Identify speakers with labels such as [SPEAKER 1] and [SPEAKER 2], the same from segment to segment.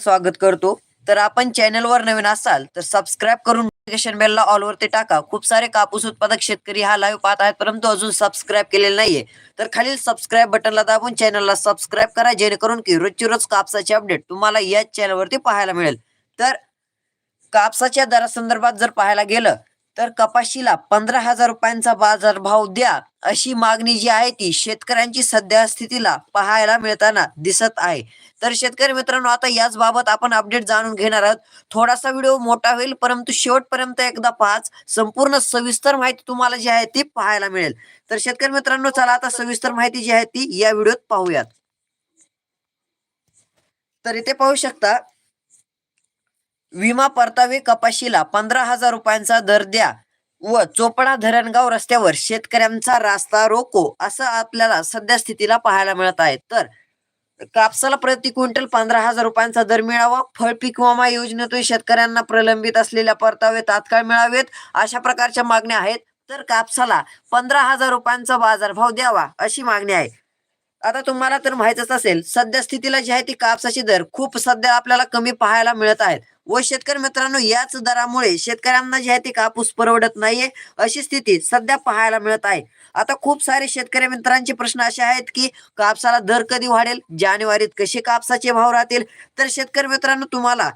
[SPEAKER 1] स्वागत करतो. तर आपण चॅनलवर नवीन असाल तर सबस्क्राईब करून नोटिफिकेशन बेलला ऑल टाका. खूप सारे कापूस उत्पादक शेतकरी हा लाईव्ह पाहत आहेत परंतु अजून सबस्क्राईब केलेला नाहीये. तर खालील सबस्क्राईब बटनला दाबून चॅनलला सबस्क्राईब करा जेणेकरून की रोजची रोज कापसाचे अपडेट तुम्हाला याच चॅनलवरती पाहायला मिळेल. तर कापसाच्या दरासंदर्भात जर पाहायला गेलं तर कपाशीला पंधरा हजार रुपयांचा बाजारभाव द्या अशी मागणी जी आहे ती शेतकऱ्यांची सध्या स्थितीला पाहायला मिळताना दिसत आहे. तर शेतकरी मित्रांनो आता याच बाबत आपण अपडेट जाणून घेणार आहोत. थोडासा व्हिडिओ मोठा होईल परंतु शेवटपर्यंत एकदा पाच संपूर्ण सविस्तर माहिती तुम्हाला जी आहे ती पाहायला मिळेल. तर शेतकरी मित्रांनो चला आता सविस्तर माहिती जी आहे ती या व्हिडिओत पाहूयात. तर इथे पाहू शकता विमा परतावे कपाशीला पंधरा हजार रुपयांचा दर द्या व चोपडा धरणगाव रस्त्यावर शेतकऱ्यांचा रास्ता रोको असं आपल्याला सध्या स्थितीला पाहायला मिळत आहे. तर कापसाला प्रति क्विंटल पंधरा हजार रुपयांचा दर मिळावा. फळ पीक विमा योजनेतून शेतकऱ्यांना प्रलंबित असलेल्या परतावे तात्काळ मिळावेत अशा प्रकारच्या मागण्या आहेत. तर कापसाला पंधरा हजार रुपयांचा बाजारभाव द्यावा अशी मागणी आहे. आता तुम्हाला तर माहितच असेल सध्या स्थितीला जी आहे ती कापसाची दर खूप सध्या आपल्याला कमी पाहायला मिळत आहेत. व शेतकरी मित्रांनो याच दरामुळे शेतकऱ्यांना जे आहे ती कापूस परवडत नाहीये अशी स्थिती सध्या पाहायला मिळत आहे. आता खूप सारे शेतकरी मित्रांचे प्रश्न असे आहेत की कापसाला दर कधी वाढेल? जानेवारीत कसे कापसाचे भाव राहतील? तर शेतकरी मित्रांनो तुम्हाला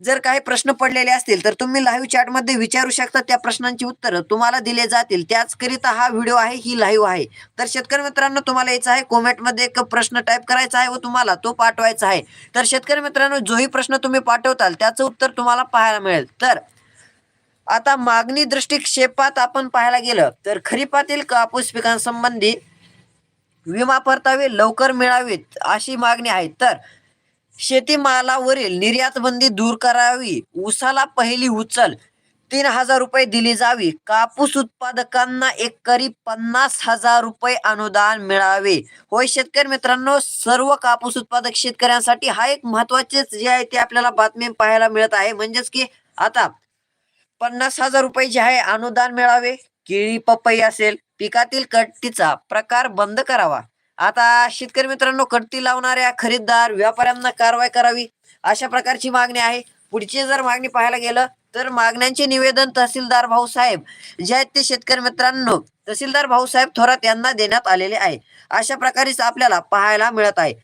[SPEAKER 1] जर काही प्रश्न पडलेले असतील तर तुम्ही लाईव्ह चॅटमध्ये विचारू शकता त्या प्रश्नांची उत्तरं तुम्हाला दिले जातील. त्याचकरिता हा व्हिडिओ आहे ही लाईव्ह आहे. तर शेतकरी मित्रांनो तुम्हाला यायचं आहे कॉमेंटमध्ये एक प्रश्न टाईप करायचा आहे व तुम्हाला तो पाठवायचा आहे. तर शेतकरी मित्रांनो जोही प्रश्न तुम्ही पाठवताल त्याचं उत्तर तुम्हाला पाहायला मिळेल. तर आता मागणी दृष्टिक्षेपात आपण पाहायला गेलं तर खरीपातील कापूस पिकांसंबंधी विमा परतावे लवकर मिळावेत अशी मागणी आहे. तर शेतीमालावरील निर्यात बंदी दूर करावी. उसाला पहिली उचल. तीन हजार रुपये दिली जावी. कापूस उत्पादकांना एकरी पन्नास हजार रुपये अनुदान मिळावे. होय शेतकरी मित्रांनो सर्व कापूस उत्पादक शेतकऱ्यांसाठी हा एक महत्त्वाचे जे आहे ते आपल्याला बातमी पाहायला मिळत आहे. म्हणजेच की आता पन्नास हजार रुपये जे आहे अनुदान मिळावे. केळी पपई असेल पिकातील कट्टीचा प्रकार बंद करावा. आता शेतकरी मित्रांनो कट्टी लावणाऱ्या खरीददार व्यापाऱ्यांना कारवाई करावी अशा प्रकारची मागणी आहे. पुढची जर मागणी पाहायला गेलं तर मागण्यांचे निवेदन तहसीलदार भाऊसाहेब जे आहेत ते शेतकरी मित्रांनो तहसीलदार भाऊसाहेब थोरात यांना देण्यात आलेले आहे. अशा प्रकारेच आपल्याला पाहायला मिळत आहे.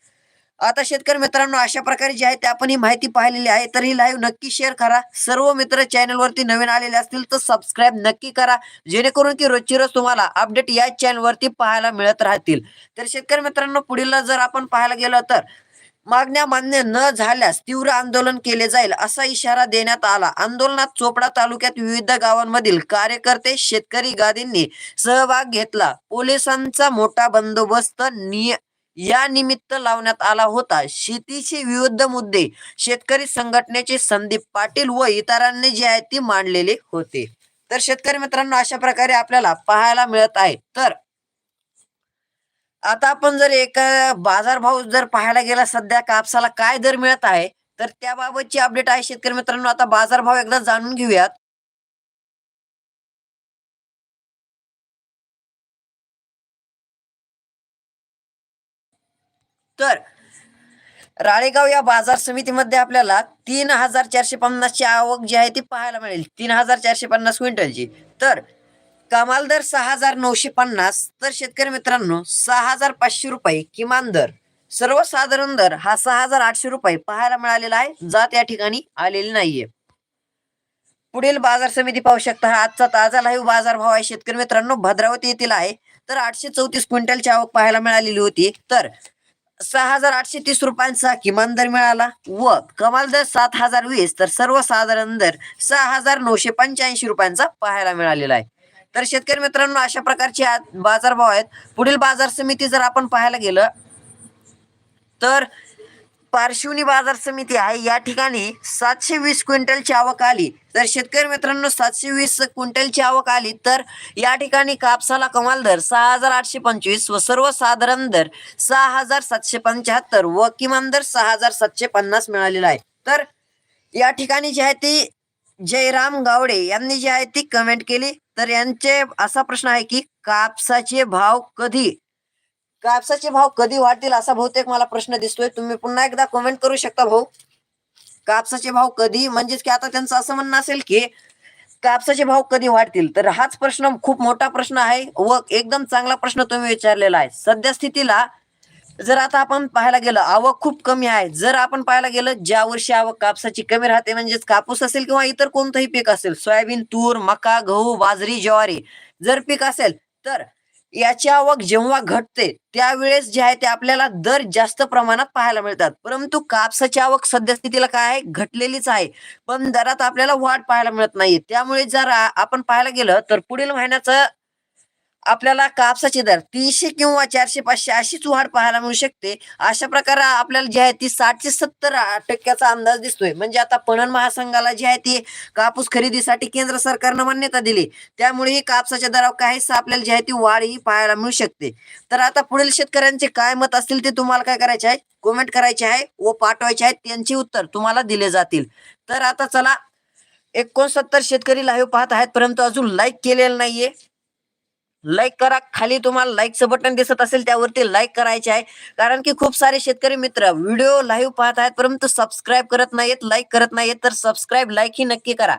[SPEAKER 1] आता शेतकरी मित्रांनो अशा प्रकारे जे आहे ते आपण ही माहिती पाहिलेली आहे. तर ही लाईव्ह नक्की शेअर करा. सर्व मित्र चॅनल वरती नवीन आलेले असतील तर सबस्क्राईब नक्की करा. जेणेकरून की रोजची रोज तुम्हाला अपडेट या चॅनल वरती पाहायला मिळत राहतील. तर शेतकरी मित्रांनो पुढील जर आपण पाहायला गेलो तर मागण्या मान्य न झाल्यास तीव्र आंदोलन केले जाईल असा इशारा देण्यात आला. आंदोलनात चोपडा तालुक्यात विविध गावांमधील कार्यकर्ते शेतकरी गादींनी सहभाग घेतला. पोलिसांचा मोठा बंदोबस्त निय या निमित्त लावण्यात आला होता. शेतीचे विविध मुद्दे शेतकरी संघटनेचे संदीप पाटील व इतरांनी जे आहे ती मांडलेले होते. तर शेतकरी मित्रांनो अशा प्रकारे आपल्याला पाहायला मिळत आहे. तर आता आपण जर एक बाजारभाव जर पाहायला गेला सध्या कापसाला काय दर मिळत आहे? तर त्याबाबतची अपडेट आहे शेतकरी मित्रांनो. आता बाजारभाव एकदा जाणून घेऊयात. तर राळेगाव या बाजार समितीमध्ये आपल्याला तीन हजार चारशे पन्नासची आवक जी आहे ती पाहायला मिळेल. तीन हजार चारशे पन्नास क्विंटलची. तर कमाल दर सहा हजार नऊशे पन्नास. तर शेतकरी मित्रांनो सहा हजार पाचशे रुपये किमान दर. सर्वसाधारण दर हा सहा हजार आठशे रुपये पाहायला मिळालेला आहे. जात या ठिकाणी आलेली नाहीये. पुढील बाजार समिती पाहू शकता हा आजचा ताजा लाईव्ह बाजार भाव आहे. शेतकरी मित्रांनो भद्रावती येथील आहे. तर आठशे चौतीस क्विंटलची आवक पाहायला मिळालेली होती. तर सहा हजार आठशे तीस रुपयांचा किमान दर मिळाला व कमाल दर सात हजार वीस तर सर्वसाधारण दर सहा हजार नऊशे पंच्याऐंशी रुपयांचा पाहायला मिळालेला आहे. तर शेतकरी मित्रांनो अशा प्रकारचे आज बाजारभाव आहेत. पुढील बाजार समिती जर आपण पाहायला गेलं तर पारशिवनी बाजार समिती आहे. या ठिकाणी सातशे वीस क्विंटलची आवक आली. तर शेतकरी मित्रांनो सातशे वीस क्विंटलची आवक आली तर या ठिकाणी कापसाला कमाल दर सहा हजार आठशे पंचवीस व सर्वसाधारण दर सहा हजार सातशे पंच्याहत्तर व किमान दर सहा हजार सातशे पन्नास मिळालेला आहे. तर या ठिकाणी जे आहे ती जयराम गावडे यांनी जी आहे ती कमेंट केली. तर यांचे असा प्रश्न आहे की कापसाचे भाव कधी कापसाचे भाव कधी वाढतील असा बहुतेक मला प्रश्न दिसतोय. तुम्ही पुन्हा एकदा कमेंट करू शकता भाऊ. कापसाचे भाव कधी म्हणजेच की आता त्यांचं असं म्हणणं असेल की कापसाचे भाव कधी वाढतील? तर हाच प्रश्न खूप मोठा प्रश्न आहे व एकदम चांगला प्रश्न तुम्ही विचारलेला आहे. सध्या स्थितीला जर आता आपण पाहायला गेलं आवक खूप कमी आहे. जर आपण पाहायला गेलं ज्या वर्षी आवक कापसाची कमी राहते म्हणजेच कापूस असेल किंवा इतर कोणतंही पीक असेल सोयाबीन तूर मका गहू बाजरी ज्वारी जर पीक असेल तर याची आवक जेव्हा घटते त्यावेळेस जे आहे ते आपल्याला दर जास्त प्रमाणात पाहायला मिळतात. परंतु कापसाची आवक सद्यस्थितीला काय आहे? घटलेलीच आहे. पण दरात आपल्याला वाढ पाहायला मिळत नाही त्यामुळे जर आपण पाहायला गेलं तर पुढील महिन्याचं आपल्याला कापसाचे दर तीनशे किंवा चारशे पाचशे अशीच वाढ पाहायला मिळू शकते. अशा प्रकारे आपल्याला जी आहे ती साठ ते सत्तर टक्क्याचा अंदाज दिसतोय. म्हणजे आता पणन महासंघाला जी आहे ती कापूस खरेदीसाठी केंद्र सरकारनं मान्यता दिली. त्यामुळे ही कापसाच्या दरावर काहीच आपल्याला जी आहे ती वाढ ही पाहायला मिळू शकते. तर आता पुढील शेतकऱ्यांचे काय मत असतील ते तुम्हाला काय करायचे आहे? कमेंट करायचे आहे व पाठवायचे आहेत. त्यांचे उत्तर तुम्हाला दिले जातील. तर आता चला एकोणसत्तर शेतकरी लाईव्ह पाहत आहेत. परंतु अजून लाईक केलेलं नाहीये. लाईक करा. खाली तुम्हाला लाईकचं बटन दिसत असेल त्यावरती लाईक करायचे आहे. कारण की खूप सारे शेतकरी मित्र व्हिडिओ लाईव्ह पाहत आहेत परंतु सबस्क्राईब करत नाहीत लाईक करत नाहीत तर सबस्क्राईब लाईक ही नक्की करा.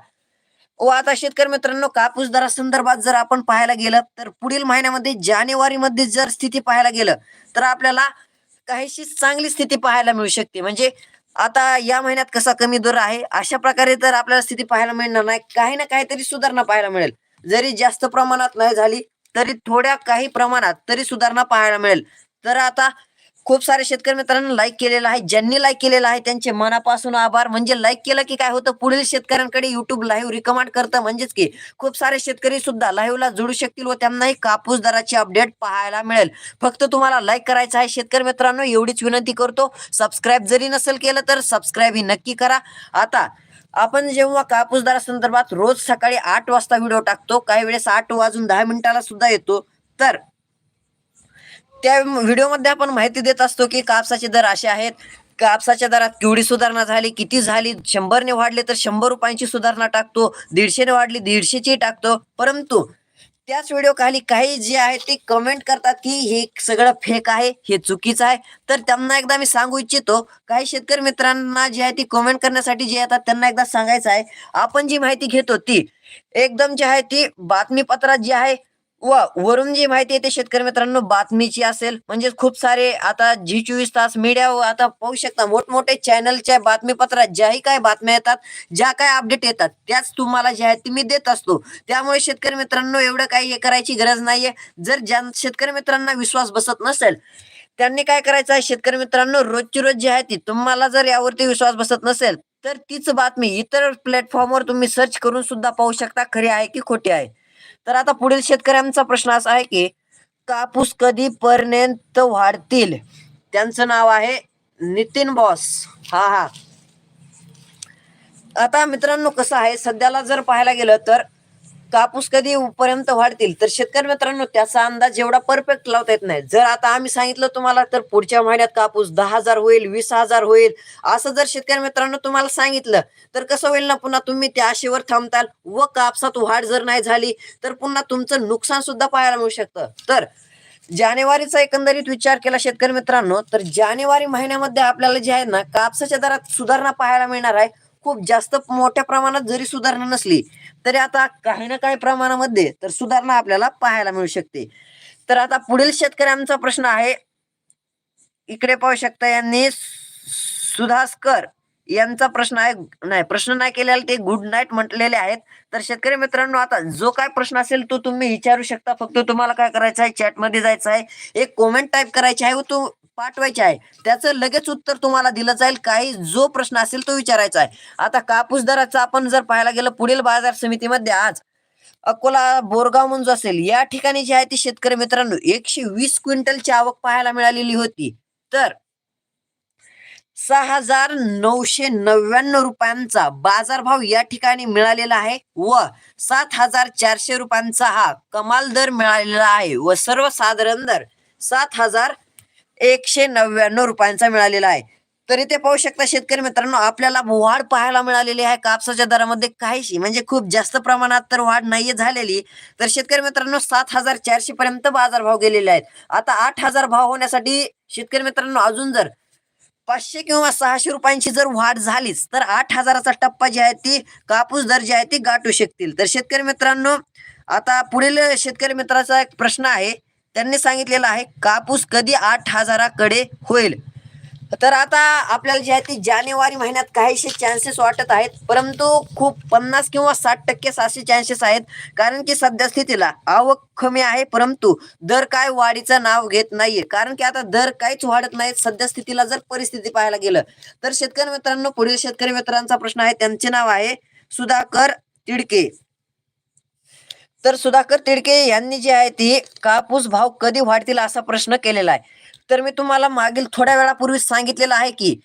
[SPEAKER 1] व आता शेतकरी मित्रांनो कापूस दरासंदर्भात जर आपण पाहायला गेलं तर पुढील महिन्यामध्ये जानेवारीमध्ये जर स्थिती पाहायला गेलं तर आपल्याला काहीशी चांगली स्थिती पाहायला मिळू शकते. म्हणजे आता या महिन्यात कसा कमी दर आहे अशा प्रकारे तर आपल्याला स्थिती पाहायला मिळणार नाही. काही ना काहीतरी सुधारणा पाहायला मिळेल. जरी जास्त प्रमाणात नाही झाली तरी थोड्या काही प्रमाणात तरी सुधारणा पाहायला मिळेल. तर आता खूप सारे शेतकरी मित्रांनी लाईक केलेलं आहे. ज्यांनी लाईक केलेलं आहे त्यांचे मनापासून आभार. म्हणजे लाईक केलं की काय होतं? पुढील शेतकऱ्यांकडे युट्यूब लाईव्ह रिकमेंड करतं. म्हणजेच की खूप सारे शेतकरी सुद्धा लाईव्हला जोडू शकतील व त्यांनाही कापूस दराची अपडेट पाहायला मिळेल. फक्त तुम्हाला लाईक करायचं आहे शेतकरी मित्रांनो एवढीच विनंती करतो. सबस्क्राईब जरी नसेल केलं तर सबस्क्राईब ही नक्की करा. आता आपण जेव्हा कापूसदारा संदर्भात रोज सकाळी आठ वाजता व्हिडिओ टाकतो काही वेळेस आठ वाजून दहा मिनिटाला सुद्धा येतो. तर त्या व्हिडिओमध्ये आपण माहिती देत असतो की कापसाचे दर असे आहेत. कापसाच्या दरात केवढी सुधारणा झाली किती झाली शंभरने वाढले तर शंभर रुपयांची सुधारणा टाकतो दीडशेने वाढली दीडशेची टाकतो. परंतु त्याच व्हिडिओ खाली काही जे आहे ते कमेंट करतात की हे सगळं फेक आहे हे चुकीचं आहे. तर त्यांना एकदा मी सांगू इच्छितो काही शेतकरी मित्रांना जे आहे ती कमेंट करण्यासाठी जे येतात त्यांना एकदा सांगायचं आहे. आपण जी माहिती घेतो ती एकदम जी आहे ती बातमीपत्रात जी आहे व वरून जी माहिती येते शेतकरी मित्रांनो बातमीची असेल. म्हणजे खूप सारे आता जी चोवीस तास मीडिया आता पाहू शकता. मोठमोठे चॅनलच्या बातमीपत्रात ज्याही काय बातम्या येतात ज्या काय अपडेट येतात त्याच तुम्हाला ज्या आहेत ती मी देत असतो. त्यामुळे शेतकरी मित्रांनो एवढं काही हे करायची गरज नाहीये. जर ज्या शेतकरी मित्रांना विश्वास बसत नसेल त्यांनी काय करायचं आहे? शेतकरी मित्रांनो रोजची रोज जी आहे ती तुम्हाला जर यावरती विश्वास बसत नसेल तर तीच बातमी इतर प्लॅटफॉर्मवर तुम्ही सर्च करून सुद्धा पाहू शकता. खरी आहे की खोटी आहे? तर आता पुढील शेतकऱ्यांचा प्रश्न असा आहे की कापूस कधी पर्यंत वाढतील? त्यांचं नाव आहे नितीन बॉस. हा हा. आता मित्रांनो कसं आहे? सध्याला जर पाहायला गेलं तर कापूस कधी पर्यंत वाढतील? तर शेतकरी मित्रांनो त्याचा अंदाज एवढा परफेक्ट लावता येत नाही. जर आता आम्ही सांगितलं तुम्हाला तर पुढच्या महिन्यात कापूस दहा हजार होईल वीस हजार होईल. असं जर शेतकरी मित्रांनो तुम्हाला सांगितलं तर कसं होईल ना पुन्हा तुम्ही त्या आशेवर थांबताल व कापसात वाढ जर नाही झाली तर पुन्हा तुमचं नुकसान सुद्धा पाहायला मिळू शकतं. तर जानेवारीचा एकंदरीत विचार केला शेतकरी मित्रांनो तर जानेवारी महिन्यामध्ये आपल्याला जे आहे ना कापसाच्या दरात सुधारणा पाहायला मिळणार आहे. खूप जास्त मोठ्या प्रमाणात जरी सुधारणा नसली तरी आता काही ना काही प्रमाणामध्ये तर सुधारणा आपल्याला पाहायला मिळू शकते. तर आता पुढील शेतकऱ्यांचा प्रश्न आहे इकडे पाहू शकता यांनी सुधास्कर यांचा प्रश्न आहे नाही प्रश्न नाही केलेला ते गुड नाईट म्हटलेले आहेत. तर शेतकरी मित्रांनो आता जो काय प्रश्न असेल तो तुम्ही विचारू शकता. फक्त तुम्हाला काय करायचं आहे चॅटमध्ये जायचं आहे. एक कॉमेंट टाईप करायची आहे व तो पाठवायचे आहे. त्याचं लगेच उत्तर तुम्हाला दिलं जाईल. काही जो प्रश्न असेल तो विचारायचा आहे. आता कापूस दराचा आपण जर पाहायला गेलं पुढील बाजार समितीमध्ये आज अकोला बोरगाव म्हणजे असेल या ठिकाणी जी आहे ती शेतकरी मित्रांनो एकशे वीस क्विंटलची आवक पाहायला मिळालेली होती. तर सहा हजार नऊशे नव्याण्णव रुपयांचा बाजारभाव या ठिकाणी मिळालेला आहे व सात हजार चारशे रुपयांचा हा कमाल दर मिळालेला आहे व सर्वसाधारण दर सात हजार एकशे नव्याण्णव रुपयांचा मिळालेला आहे. तरी ते पाहू शकता शेतकरी मित्रांनो आपल्याला वाढ पाहायला मिळालेली आहे कापसाच्या दरामध्ये काहीशी. म्हणजे खूप जास्त प्रमाणात तर वाढ नाहीये झालेली. तर शेतकरी मित्रांनो सात हजार चारशे पर्यंत बाजारभाव गेलेले आहेत. आता आठ हजार भाव होण्यासाठी शेतकरी मित्रांनो अजून जर पाचशे किंवा सहाशे रुपयांची जर वाढ झालीच तर आठ हजाराचा टप्पा जे आहे ती कापूस दर जे आहे ती गाठू शकतील. तर शेतकरी मित्रांनो आता पुढील शेतकरी मित्राचा एक प्रश्न आहे. त्यांनी सांगितलेलं आहे कापूस कधी आठ हजाराकडे होईल. तर आता आपल्याला जे आहे ती जानेवारी महिन्यात काहीशे चान्सेस वाटत आहेत परंतु खूप पन्नास किंवा साठ टक्के असे चान्सेस आहेत कारण की सध्या स्थितीला आवक कमी आहे परंतु दर काय वाढीचं नाव घेत नाहीये. कारण की आता दर काहीच वाढत नाहीत सध्या स्थितीला जर परिस्थिती पाहायला गेलं तर शेतकरी मित्रांनो पुढील शेतकरी मित्रांचा प्रश्न आहे त्यांचे नाव आहे सुधाकर तिडके. तर सुधाकर तिडके यांनी जी आहे ती कापूस भाव कधी वाढतील असा प्रश्न केलेला आहे. तर मी तुम्हाला मागील थोड्या वेळापूर्वी सांगितलेलं आहे की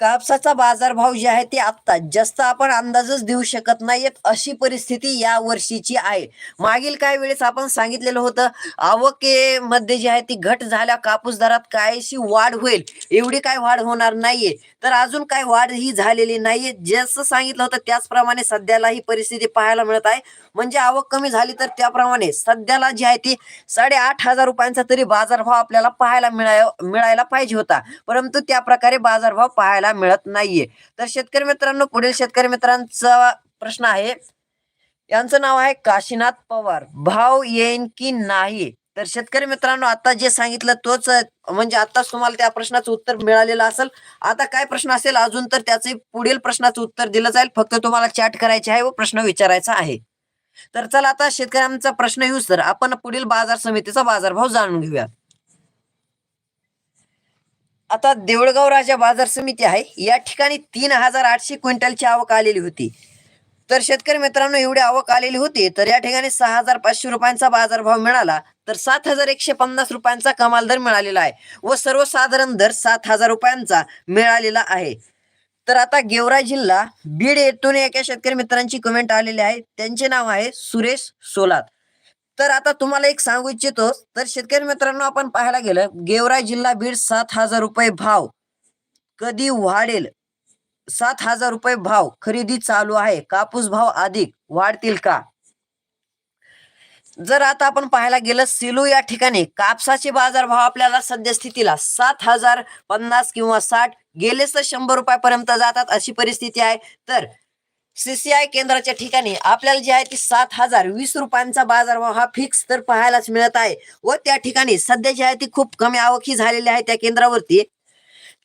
[SPEAKER 1] कापसाचा बाजारभाव जे आहे ते आत्ता जास्त आपण अंदाजच देऊ शकत नाहीयेत अशी परिस्थिती या वर्षीची आहे. मागील काही वेळेस आपण सांगितलेलं होतं आवकेमध्ये जी आहे ती घट झाल्या कापूस दरात काहीशी वाढ होईल. एवढी काय वाढ होणार नाहीये. तर अजून काय वाढ ही झालेली नाहीये. जसं सांगितलं होतं त्याचप्रमाणे सध्याला ही परिस्थिती पाहायला मिळत आहे. म्हणजे आवक कमी झाली तर त्याप्रमाणे सध्याला जी आहे ती साडेआठ हजार रुपयांचा तरी बाजारभाव आपल्याला पाहायला मिळाय मिळायला पाहिजे होता. परंतु त्या प्रकारे बाजारभाव पाहायला मिळत नाहीये. तर शेतकरी मित्रांनो पुढील शेतकरी मित्रांचा प्रश्न आहे. यांचं नाव आहे काशीनाथ पवार. भाव येईन की नाही? तर शेतकरी मित्रांनो आता जे सांगितलं तोच म्हणजे आताच तुम्हाला त्या प्रश्नाचं उत्तर मिळालेलं असेल. आता काय प्रश्न असेल? अजून तर त्याचे पुढील प्रश्नाचं उत्तर दिलं जाईल. फक्त तुम्हाला चॅट करायचे आहे व प्रश्न विचारायचा आहे. तर चला आता शेतकऱ्यांचा प्रश्न येऊ सर. आपण पुढील बाजार समितीचा बाजारभाव जाणून घेऊया. आता देऊळगाव राजा बाजार समिती आहे. या ठिकाणी तीन हजार आठशे क्विंटलची आवक आलेली होती. तर शेतकरी मित्रांनो एवढी आवक आलेली होती तर या ठिकाणी सहा हजार पाचशे रुपयांचा बाजारभाव मिळाला तर सात हजार एकशे पन्नास रुपयांचा कमाल दर मिळालेला आहे व सर्वसाधारण दर सात हजार रुपयांचा मिळालेला आहे. तर आता गेवरा जिल्हा बीड येथून एका शेतकरी मित्रांची कमेंट आलेली आहे. त्यांचे नाव आहे सुरेश सोलात. तर आता तुम्हाला एक सांगू इच्छितो तर शेतकरी मित्रांनो आपण पाहायला गेलं गेवराई जिल्हा बीड सात हजार रुपये भाव. कधी वाढेल? सात हजार रुपये भाव खरेदी चालू आहे. कापूस भाव अधिक. वाढतील का? जर आता आपण पाहायला गेलं सिलू या ठिकाणी कापसाचे बाजारभाव आपल्याला सध्या स्थितीला सात हजार पन्नास किंवा साठ गेलेच तर शंभर रुपयापर्यंत जातात अशी परिस्थिती आहे. तर सीसीआय केंद्राच्या ठिकाणी आपल्याला जे आहे ती सात हजार वीस रुपयांचा बाजारभाव हा फिक्स तर पाहायलाच मिळत आहे. व त्या ठिकाणी सध्या जी आहे ती खूप कमी आवक ही झालेली आहे त्या केंद्रावरती.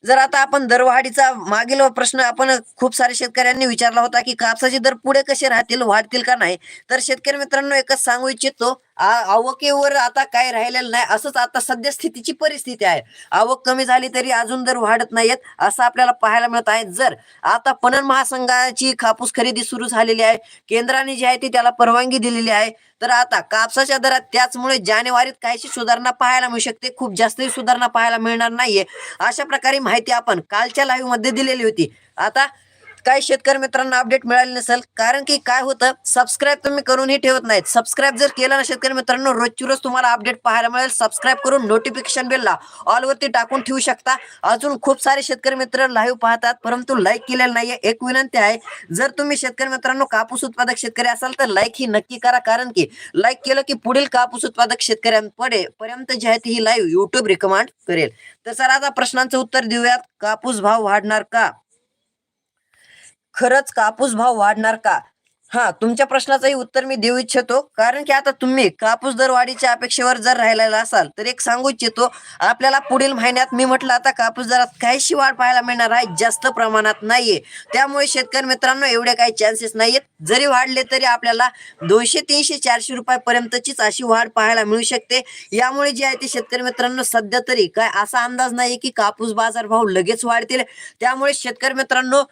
[SPEAKER 1] जर आता आपण दरवाढीचा मागील प्रश्न आपण खूप सारे शेतकऱ्यांनी विचारला होता की कापसाचे दर पुढे कसे राहतील वाढतील का नाही? तर शेतकरी मित्रांनो एकच सांगू इच्छितो आवकेवर आता काय राहिलेलं नाही असंच आता सध्या स्थितीची परिस्थिती आहे. आवक कमी झाली तरी अजून दर वाढत नाहीयेत असं आपल्याला पाहायला मिळत आहे. जर आता पणन महासंघाची कापूस खरेदी सुरू झालेली आहे केंद्राने जी आहे ती त्याला परवानगी दिलेली आहे तर आता कापसाच्या दरात त्याचमुळे जानेवारीत काहीशी सुधारणा पाहायला मिळू शकते खूप जास्तही सुधारणा पाहायला मिळणार नाहीये. अशा प्रकारे माहिती आपण कालच्या लाईव्हमध्ये दिलेली होती. आता काही शेतकरी मित्रांना अपडेट मिळाले नसेल कारण की काय होतं सबस्क्राईब तुम्ही करूनही ठेवत नाहीत. सबस्क्राईब जर केलं ना शेतकरी मित्रांनो रोजची रोज तुम्हाला अपडेट पाहायला मिळेल. सबस्क्राईब करून नोटिफिकेशन बेलला ऑलवरती टाकून ठेवू शकता. अजून खूप सारे शेतकरी मित्र लाईव्ह पाहतात परंतु लाईक केलेलं नाहीये. एक विनंती आहे जर तुम्ही शेतकरी मित्रांनो कापूस उत्पादक शेतकरी असाल तर लाईक ही नक्की करा कारण की लाईक केलं की पुढील कापूस उत्पादक शेतकऱ्यांपुढे पर्यंत जी आहे ती ही लाईव्ह युट्यूब रिकमेंड करेल. तर सर आता प्रश्नांचं उत्तर देऊयात. कापूस भाव वाढणार का? खरंच कापूस भाव वाढणार का? हा तुमच्या प्रश्नाचंही उत्तर मी देऊ इच्छितो. कारण की आता तुम्ही कापूस दर वाढीच्या अपेक्षेवर जर राहिलेला असाल तर एक सांगू इच्छितो आपल्याला पुढील महिन्यात मी म्हटलं आता कापूस दरात काहीशी वाढ पाहायला मिळणार आहे जास्त प्रमाणात नाहीये. त्यामुळे शेतकरी मित्रांनो एवढे काही चान्सेस नाहीयेत. जरी वाढले तरी आपल्याला दोनशे तीनशे चारशे रुपयापर्यंतचीच अशी वाढ पाहायला मिळू शकते. यामुळे जे आहे ते शेतकरी मित्रांनो सध्या तरी काय असा अंदाज नाही की कापूस बाजार भाव लगेच वाढतील. त्यामुळे शेतकरी मित्रांनो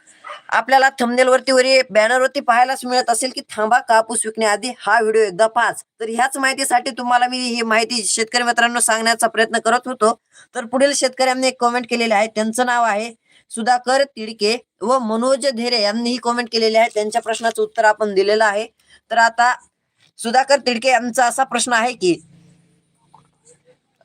[SPEAKER 1] आपल्याला थंबनेल वरती वरी बॅनरवरती पाहायलाच मिळत असेल की थांबा कापूस विकण्याआधी हा व्हिडिओ एकदा पाच तर ह्याच माहितीसाठी तुम्हाला मी ही माहिती शेतकरी मित्रांनो सांगण्याचा प्रयत्न करत होतो. तर पुढील शेतकऱ्यांनी एक कमेंट केलेले आहे. त्यांचं नाव आहे सुधाकर तिडके व मनोज धेरे यांनीही कॉमेंट केलेले आहे त्यांच्या प्रश्नाचं उत्तर आपण दिलेलं आहे. तर आता सुधाकर तिडके यांचा असा प्रश्न आहे की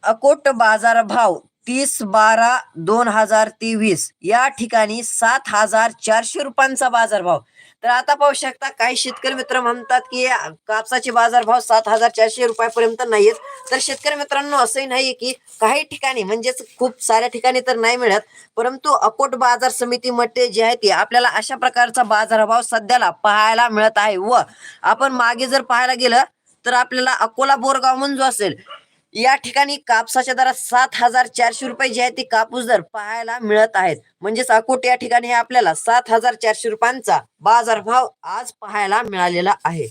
[SPEAKER 1] अकोट बाजार भाव तीस बारा दोन हजार तेवीस. या ठिकाणी सात हजार चारशे रुपयांचा बाजारभाव. तर आता पाहू शकता काही शेतकरी मित्र म्हणतात की कापसाचे बाजारभाव सात हजार चारशे रुपयापर्यंत नाहीयेत. तर शेतकरी मित्रांनो असंही नाही की काही ठिकाणी म्हणजेच खूप साऱ्या ठिकाणी तर नाही मिळत परंतु अकोट बाजार समितीमध्ये जे आहे ते आपल्याला अशा प्रकारचा बाजारभाव सध्याला पाहायला मिळत आहे. व आपण मागे जर पाहायला गेलं तर आपल्याला अकोला बोरगाव म्हणून जो असेल या ठिकाणी कापसाच्या दरात सात हजार चारशे रुपये जे आहे ते कापूस दर पाहायला मिळत आहेत. म्हणजेच अकोट या ठिकाणी हे आपल्याला सात हजार चारशे रुपयांचा बाजारभाव आज पाहायला मिळालेला आहे.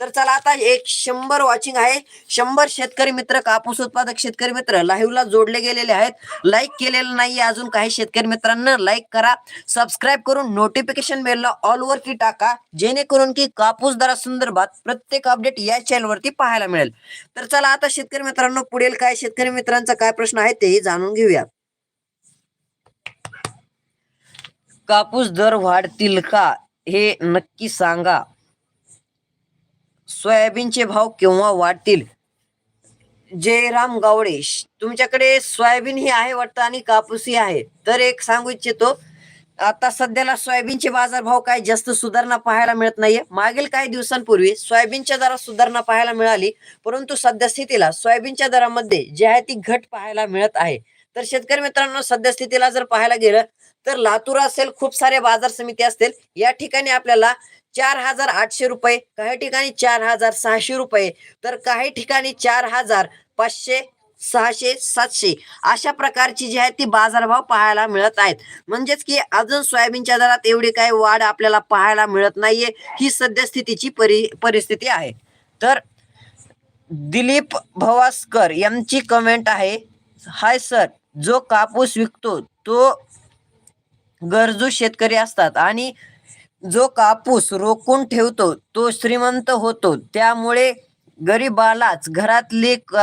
[SPEAKER 1] तर चला आता एक शंभर वॉचिंग आहे. शंभर शेतकरी मित्र कापूस उत्पादक शेतकरी मित्र लाईव्हला जोडले गेलेले आहेत. लाईक केलेलं नाही अजून काही शेतकरी मित्रांना. लाईक करा सबस्क्राईब करून नोटिफिकेशन बेलला ऑल वरती टाका जेणेकरून की कापूस दरा संदर्भात प्रत्येक अपडेट या चॅनलवरती पाहायला मिळेल. तर चला आता शेतकरी मित्रांनो पुढील काय शेतकरी मित्रांचा काय प्रश्न आहे तेही जाणून घेऊया. कापूस दर वाढतील का हे नक्की सांगा. सोयाबीनचे भाव केव्हा वाढतील? जयराम गावडे तुमच्याकडे सोयाबीन ही आहे वाटतं आणि कापूस ही आहे. तर एक सांगू इच्छितो आता सध्याला सोयाबीनचे बाजारभाव काय जास्त सुधारणा पाहायला मिळत नाहीये. मागील काही दिवसांपूर्वी सोयाबीनच्या दरात सुधारणा पाहायला मिळाली परंतु सध्या स्थितीला सोयाबीनच्या दरामध्ये जी आहे ती घट पाहायला मिळत आहे. तर शेतकरी मित्रांनो सद्यस्थितीला जर पाहायला गेलं तर लातूर असेल खूप सारे बाजार समिती असतील या ठिकाणी आपल्याला चार हजार आठशे रुपये काही ठिकाणी चार हजार सहाशे रुपये तर काही ठिकाणी चार हजार पाचशे सहाशे सातशे अशा प्रकारची जी आहे ती बाजारभाव पाहायला मिळत आहेत. म्हणजेच की अजून सोयाबीनच्या दरात एवढी काही वाढ आपल्याला पाहायला मिळत नाहीये ही सद्यस्थितीची परि परिस्थिती आहे. तर दिलीप भवासकर यांची कमेंट आहे हाय सर जो कापूस विकतो तो गरजू शेतकरी असतात आणि जो कापूस रोखून ठेवतो तो श्रीमंत होतो. त्यामुळे गरीबालाच घरातली क-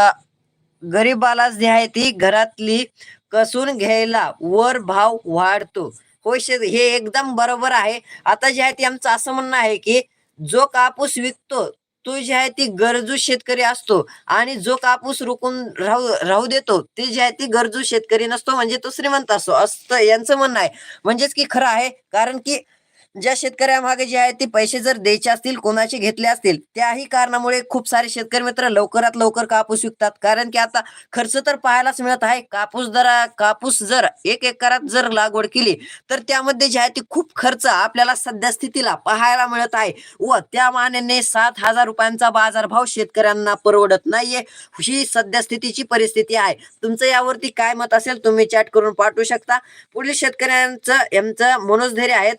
[SPEAKER 1] गरीबालाच जी आहे ती घरातली कसून घ्यायला वर भाव वाढतो. होय हे एकदम बरोबर आहे. आता जे आहे ते आमचं असं म्हणणं आहे की जो कापूस विकतो तो जे आहे ती गरजू शेतकरी असतो. आणि जो कापूस रुकून राहू राहू देतो ते जे आहे ती गरजू शेतकरी नसतो म्हणजे तो श्रीमंत असतो. असतं यांचं म्हणणं आहे. म्हणजेच की खरं आहे कारण की ज्या शेतकऱ्यामागे जे आहे ते पैसे जर द्यायचे असतील कोणाचे घेतले असतील त्याही कारणामुळे खूप सारे शेतकरी मित्र लवकरात लवकर कापूस विकतात. कारण की आता खर्च तर पाहायलाच मिळत आहे. कापूस दर कापूस जर एक एकरात जर लागवड केली तर त्यामध्ये जे आहे ते खूप खर्च आपल्याला सध्या स्थितीला पाहायला मिळत आहे. व त्या मानाने सात हजार रुपयांचा बाजारभाव शेतकऱ्यांना परवडत नाहीये. ही सध्या स्थितीची परिस्थिती आहे. तुमचं यावरती काय मत असेल तुम्ही चॅट करून पाठवू शकता. पुढील शेतकऱ्यांचं यांचं मनोज धैर्य आहेत.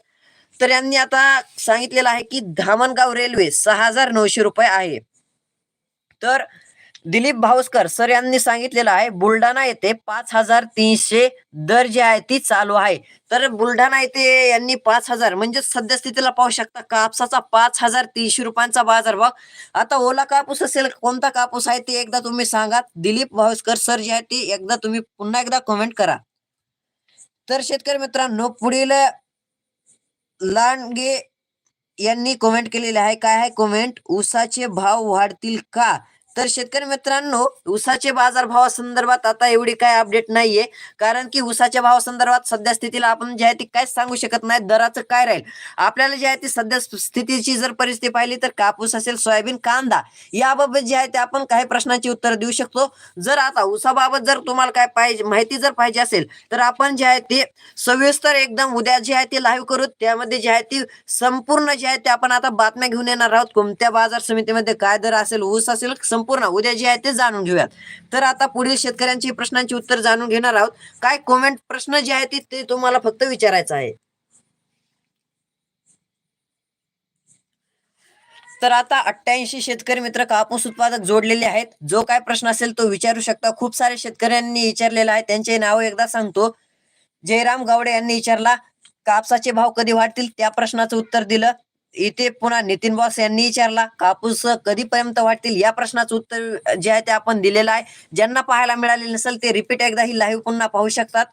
[SPEAKER 1] तर यांनी आता सांगितलेलं आहे की धामणगाव रेल्वे सहा हजार नऊशे रुपये आहे. तर दिलीप भावस्कर सर यांनी सांगितलेलं आहे बुलढाणा येथे पाच हजार तीनशे दर जे आहे ती चालू आहे. तर बुलढाणा येथे यांनी पाच हजार म्हणजे सध्या स्थितीला पाहू शकता कापसाचा पाच हजार तीनशे रुपयांचा बाजारभाव आता ओला कापूस असेल कोणता कापूस आहे ते एकदा तुम्ही सांगा. दिलीप भावस्कर सर जे आहे ते एकदा तुम्ही पुन्हा एकदा कमेंट करा. तर शेतकरी मित्रांनो पुढील लांडगे यांनी कमेंट केलेले आहे. काय आहे? कमेंट ऊसाचे भाव वाढतील का? तर शेतकरी मित्रांनो उसाचे बाजार भावासंदर्भात आता एवढी काय अपडेट नाहीये. कारण की उसाच्या भावासंदर्भात सध्या स्थितीला आपण जे आहे ती काय सांगू शकत नाही. दराचं काय राहील? आपल्याला जे आहे ती सध्या स्थितीची जर परिस्थिती पाहिली तर कापूस असेल सोयाबीन कांदा याबाबत जे आहे ते आपण काही प्रश्नांची उत्तर देऊ शकतो. जर आता उसाबाबत जर तुम्हाला काय पाहिजे माहिती जर पाहिजे असेल तर आपण जे आहे ते सविस्तर एकदम उद्या जे आहे ते लाईव्ह करू. त्यामध्ये जे आहे ती संपूर्ण जे आहे ते आपण आता बातम्या घेऊन येणार आहोत. कोणत्या बाजार समितीमध्ये काय दर असेल ऊस असेल संपूर्ण उद्या जे आहे ते जाणून घेऊयात. तर आता पुढील शेतकऱ्यांची प्रश्नांची उत्तर जाणून घेणार आहोत. काय कॉमेंट प्रश्न जे आहे ते- ते तुम्हाला फक्त विचारायचं आहे. तर आता अठ्ठ्याऐंशी शेतकरी मित्र कापूस उत्पादक जोडलेले आहेत. जो काय प्रश्न असेल तो विचारू शकता. खूप सारे शेतकऱ्यांनी विचारलेला आहे. त्यांचे नाव एकदा सांगतो. जयराम गावडे यांनी विचारला कापसाचे भाव कधी वाढतील? त्या प्रश्नाचं उत्तर दिलं. इथे पुन्हा नितीन बॉस यांनी विचारला कापूस कधीपर्यंत वाटतील या प्रश्नाचं उत्तर जे आहे ते आपण दिलेलं आहे. ज्यांना पाहायला मिळाले नसेल ते रिपीट एकदा ही लाईव्ह पुन्हा पाहू शकतात.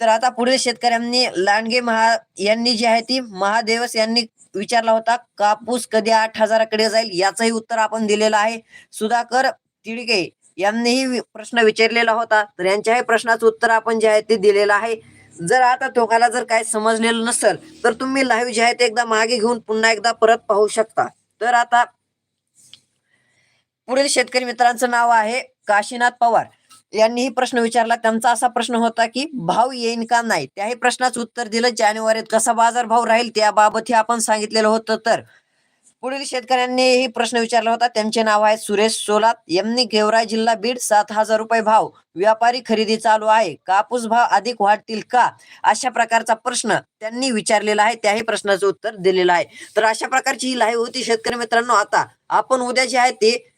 [SPEAKER 1] तर आता पुढील शेतकऱ्यांनी लांडगे महा यांनी जी आहे ती महादेवस यांनी विचारला होता कापूस कधी आठ हजाराकडे जाईल? याचंही उत्तर आपण दिलेलं आहे. सुधाकर तिडके यांनीही प्रश्न विचारलेला होता. तर यांच्याही प्रश्नाचं उत्तर आपण जे आहे ते दिलेलं आहे. जर आता तुम्हाला जर काय समजलेलं नसेल तर तुम्ही लाईव्ह जे आहे ते एकदा मागे घेऊन पुन्हा एकदा परत पाहू शकता. तर आता पुढील शेतकरी मित्रांचं नाव आहे काशीनाथ पवार. यांनीही प्रश्न विचारला. त्यांचा असा प्रश्न होता की भाव येईन का नाही? त्याही प्रश्नाचं उत्तर दिलं. जानेवारीत कसा बाजार भाव राहील त्याबाबतही आपण सांगितलेलं होतं तर. पुढील शेतकऱ्यांनीही प्रश्न विचारला होता. त्यांचे नाव आहे सुरेश सोलात. यांनी गेवराई जिल्हा बीड सात हजार रुपये भाव. व्यापारी खरेदी चालू आहे. कापूस भाव अधिक वाढतील का? अशा प्रकारचा प्रश्न त्यांनी विचारलेला आहे. त्याही प्रश्नाचं उत्तर दिलेलं आहे. तर अशा प्रकारची ही लाईव्ह होती. शेतकरी मित्रांनो आता आपण उद्या जे आहे ते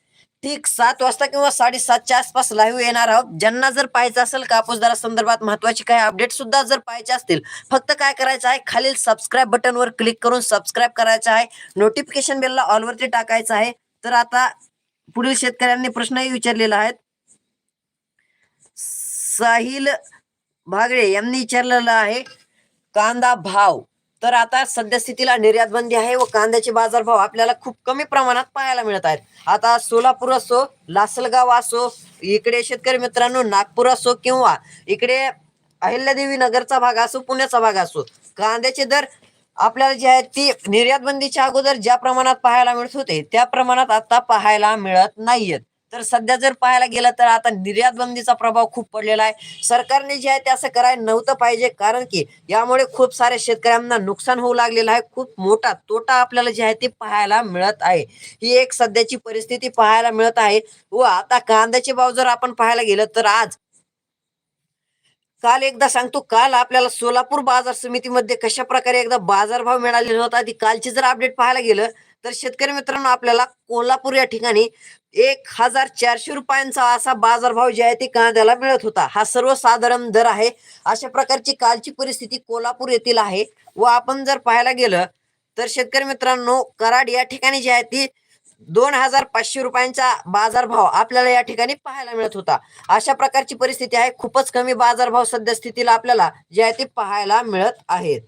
[SPEAKER 1] ठीक सात वाजता किंवा साडेसातच्या आसपास लाईव्ह येणार आहोत. ज्यांना जर पाहायचं असेल कापूस दरा संदर्भात महत्वाची काही अपडेट सुद्धा जर पाहायचे असतील फक्त काय करायचं आहे खालील सबस्क्राईब बटनवर क्लिक करून सबस्क्राईब करायचं आहे. नोटिफिकेशन बेलला ऑलवरती टाकायचं आहे. तर आता पुढील शेतकऱ्यांनी प्रश्नही विचारलेला आहेत. साहिल भागडे यांनी विचारलेला आहे कांदा भाव. तर आता सद्यस्थितीला निर्यात बंदी आहे व कांद्याचे बाजारभाव आपल्याला खूप कमी प्रमाणात पाहायला मिळत आहेत. आता सोलापूर असो लासलगाव असो इकडे शेतकरी मित्रांनो नागपूर असो किंवा इकडे अहिल्यादेवी नगरचा भाग असो पुण्याचा भाग असो कांद्याचे दर आपल्याला जे आहे ती निर्यात बंदीच्या अगोदर ज्या प्रमाणात पाहायला मिळत होते त्या प्रमाणात आता पाहायला मिळत नाहीयेत. तर सध्या जर पाहायला गेलं तर आता निर्यात बंदीचा प्रभाव खूप पडलेला आहे. सरकारने जे आहे ते असं करायला नव्हतं पाहिजे कारण की यामुळे खूप साऱ्या शेतकऱ्यांना नुकसान होऊ लागलेलं आहे. खूप मोठा तोटा आपल्याला जे आहे ते पाहायला मिळत आहे. ही एक सध्याची परिस्थिती पाहायला मिळत आहे. व आता कांद्याचे भाव जर आपण पाहायला गेलं तर आज काल एकदा सांगतो काल आपल्याला सोलापूर बाजार समितीमध्ये कशा प्रकारे एकदा बाजारभाव मिळालेला होता ती कालची जर अपडेट पाहायला गेलं तर शेतकरी मित्रांनो आपल्याला कोल्हापूर या ठिकाणी एक हजार चारशे रुपयांचा असा बाजारभाव जे आहे ते कांद्याला मिळत होता. हा सर्वसाधारण दर आहे. अशा प्रकारची कालची परिस्थिती कोल्हापूर येथील आहे. व आपण जर पाहायला गेलं तर शेतकरी मित्रांनो कराड या ठिकाणी जे आहे ती दोन हजार पाचशे रुपयांचा बाजारभाव आपल्याला या ठिकाणी पाहायला मिळत होता. अशा प्रकारची परिस्थिती आहे. खूपच कमी बाजारभाव सध्या स्थितीला आपल्याला जे आहे ते पाहायला मिळत आहेत.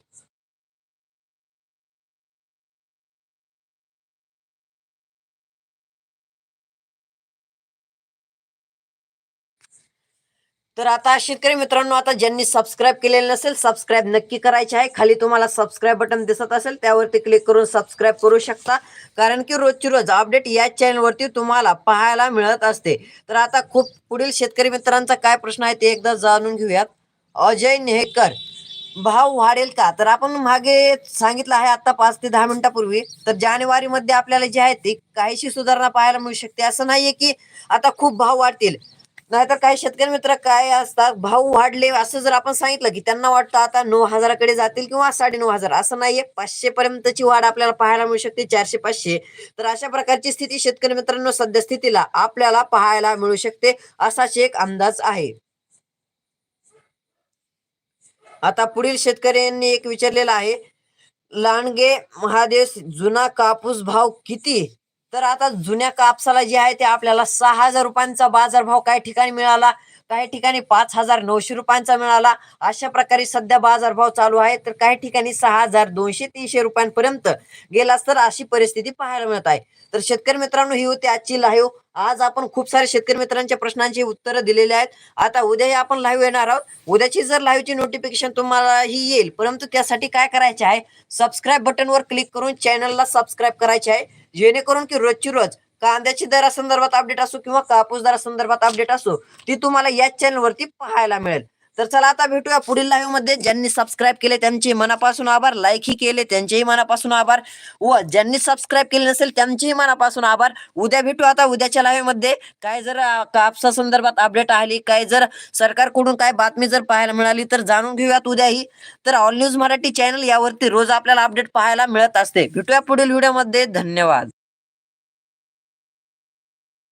[SPEAKER 1] तर आता शेतकरी मित्रांनो आता ज्यांनी सबस्क्राईब केलेलं नसेल सबस्क्राईब नक्की करायचे आहे. खाली तुम्हाला सबस्क्राईब बटन दिसत असेल त्यावरती क्लिक करून सबस्क्राईब करू शकता. कारण की रोजची रोज अपडेट या चॅनलवरती तुम्हाला पाहायला मिळत असते. तर आता खूप पुढील शेतकरी मित्रांचा काय प्रश्न आहे ते एकदा जाणून घेऊयात. अजय नेहकर भाव वाढेल का? तर आपण मागे सांगितलं आहे आता पाच ते दहा मिनिटापूर्वी. तर जानेवारीमध्ये आपल्याला जे आहे ते काहीशी सुधारणा पाहायला मिळू शकते. असं नाहीये की आता खूप भाव वाढतील. नाहीतर काही शेतकरी मित्र काय असतात भाव वाढले असं जर आपण सांगितलं की त्यांना वाटतं आता नऊ हजाराकडे जातील किंवा साडे नऊ हजार असं नाहीये. पाचशे पर्यंतची वाढ आपल्याला पाहायला मिळू शकते चारशे पाचशे. तर अशा प्रकारची स्थिती शेतकरी मित्रांनो सध्या स्थितीला आपल्याला पाहायला मिळू शकते असाच एक अंदाज आहे. आता पुढील शेतकऱ्यांनी एक विचारलेला आहे लांडगे महादेव जुना कापूस भाव किती? तर आता जुन्या कापसाला जे आहे ते आपल्याला सहा हजार रुपयांचा बाजारभाव काही ठिकाणी मिळाला काही ठिकाणी पाच हजार नऊशे रुपयांचा मिळाला. अशा प्रकारे सध्या बाजारभाव चालू आहे. तर काही ठिकाणी सहा हजार दोनशे तीनशे रुपयांपर्यंत गेलास तर अशी परिस्थिती पाहायला मिळत आहे. तर शेतकरी मित्रांनो ही होती आजची लाईव्ह आज आपण खूप सारे शेतकरी मित्रांच्या प्रश्नांची उत्तरं दिलेली आहेत. आता उद्याही आपण लाईव्ह येणार आहोत. उद्याची जर लाईव्हची नोटिफिकेशन तुम्हाला ही येईल परंतु त्यासाठी काय करायचे आहे? सबस्क्राईब बटनवर क्लिक करून चॅनलला सबस्क्राईब करायचे आहे. जेणेकरून की रोजची रोज कांद्याची दरासंदर्भात अपडेट असो किंवा कापूस दरासंदर्भात अपडेट असो ती तुम्हाला याच चॅनलवरती पाहायला मिळेल. तर चला आता भेटूया पुढील लाईव्हमध्ये. ज्यांनी सबस्क्राईब केले त्यांचे मनापासून आभार लाईक ही केले त्यांचेही मनापासून आभार. व ज्यांनी सबस्क्राईब केले नसेल त्यांचेही मनापासून आभार. उद्या भेटू आता उद्याच्या लाईव्हमध्ये. काय जर कापसा संदर्भात अपडेट आली काय जर सरकारकडून काय बातमी जर पाहायला मिळाली तर जाणून घेऊयात उद्याही. तर ऑल न्यूज मराठी चॅनल यावरती रोज आपल्याला अपडेट पाहायला मिळत असते. भेटूया पुढील व्हिडिओमध्ये धन्यवाद.